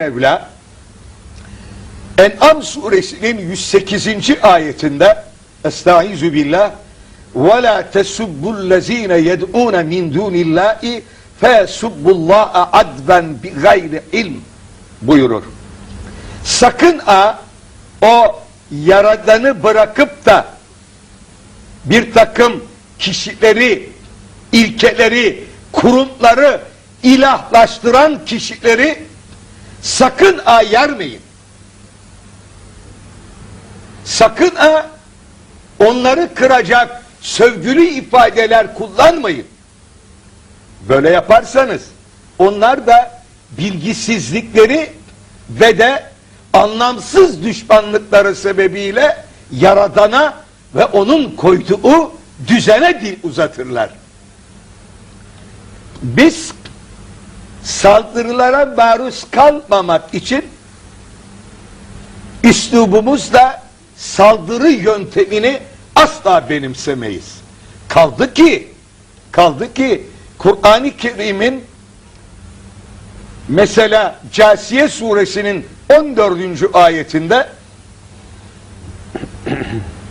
Mevla En'am suresinin 108. ayetinde Estaizu billah ve la tesubbullezine yed'une min dunillahi fesubbullaha adben bi gayri ilm buyurur. Sakın ha o yaradanı bırakıp da bir takım kişileri, ilkeleri, kurumları ilahlaştıran kişileri sakın ha yermeyin. Sakın ha onları kıracak sövgülü ifadeler kullanmayın. Böyle yaparsanız onlar da bilgisizlikleri ve de anlamsız düşmanlıkları sebebiyle yaradana ve onun koyduğu düzene dil uzatırlar. Biz saldırılara maruz kalmamak için üslubumuzla saldırı yöntemini asla benimsemeyiz. Kaldı ki kaldı ki Kur'an-ı Kerim'in mesela Casiye suresinin 14. ayetinde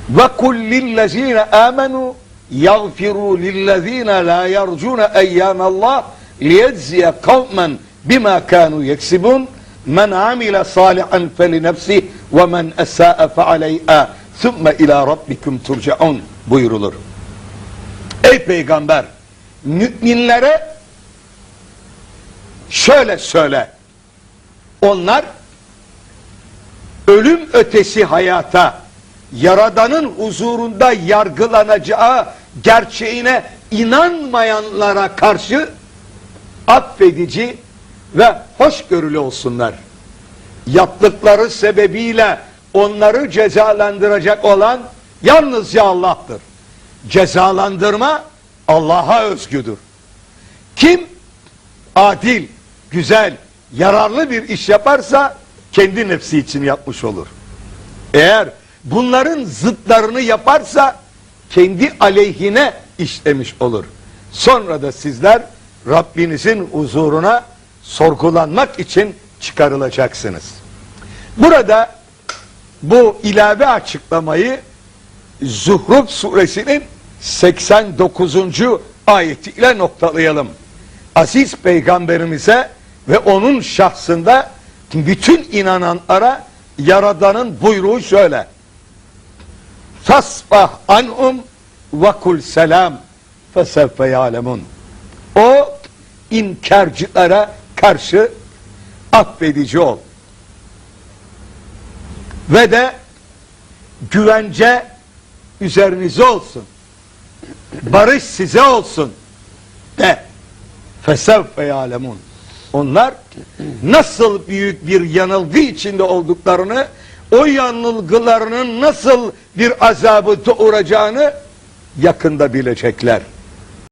ve kul lillezine amenu yagfiru lillezine la yercune eyyamallah kavmen bima kanu yeksibun men amile salihan felinefsih ve men esa'e fealeyha thumme ila rabbikum turcaun buyurulur. Ey peygamber müminlere şöyle söyle onlar ölüm ötesi hayata yaradanın huzurunda yargılanacağı gerçeğine inanmayanlara karşı affedici ve hoşgörülü olsunlar. Yaptıkları sebebiyle onları cezalandıracak olan yalnızca Allah'tır. Cezalandırma Allah'a özgüdür. Kim adil, güzel, yararlı bir iş yaparsa kendi nefsi için yapmış olur. Eğer bunların zıtlarını yaparsa kendi aleyhine işlemiş olur. Sonra da sizler Rabbinizin huzuruna sorgulanmak için çıkarılacaksınız. Burada bu ilave açıklamayı Zuhruf suresinin 89. ayetiyle noktalayalım. Aziz peygamberimize ve onun şahsında bütün inananlara Yaradan'ın buyruğu şöyle. Fasfah anhum ve kul selam fesevfe ya'lemun. O inkarcılara karşı affedici ol. Ve de güvence üzerinize olsun. Barış size olsun. De. Fesevfe ya'lemun. Onlar nasıl büyük bir yanılgı içinde olduklarını, o yanılgılarının nasıl bir azabı doğuracağını yakında bilecekler.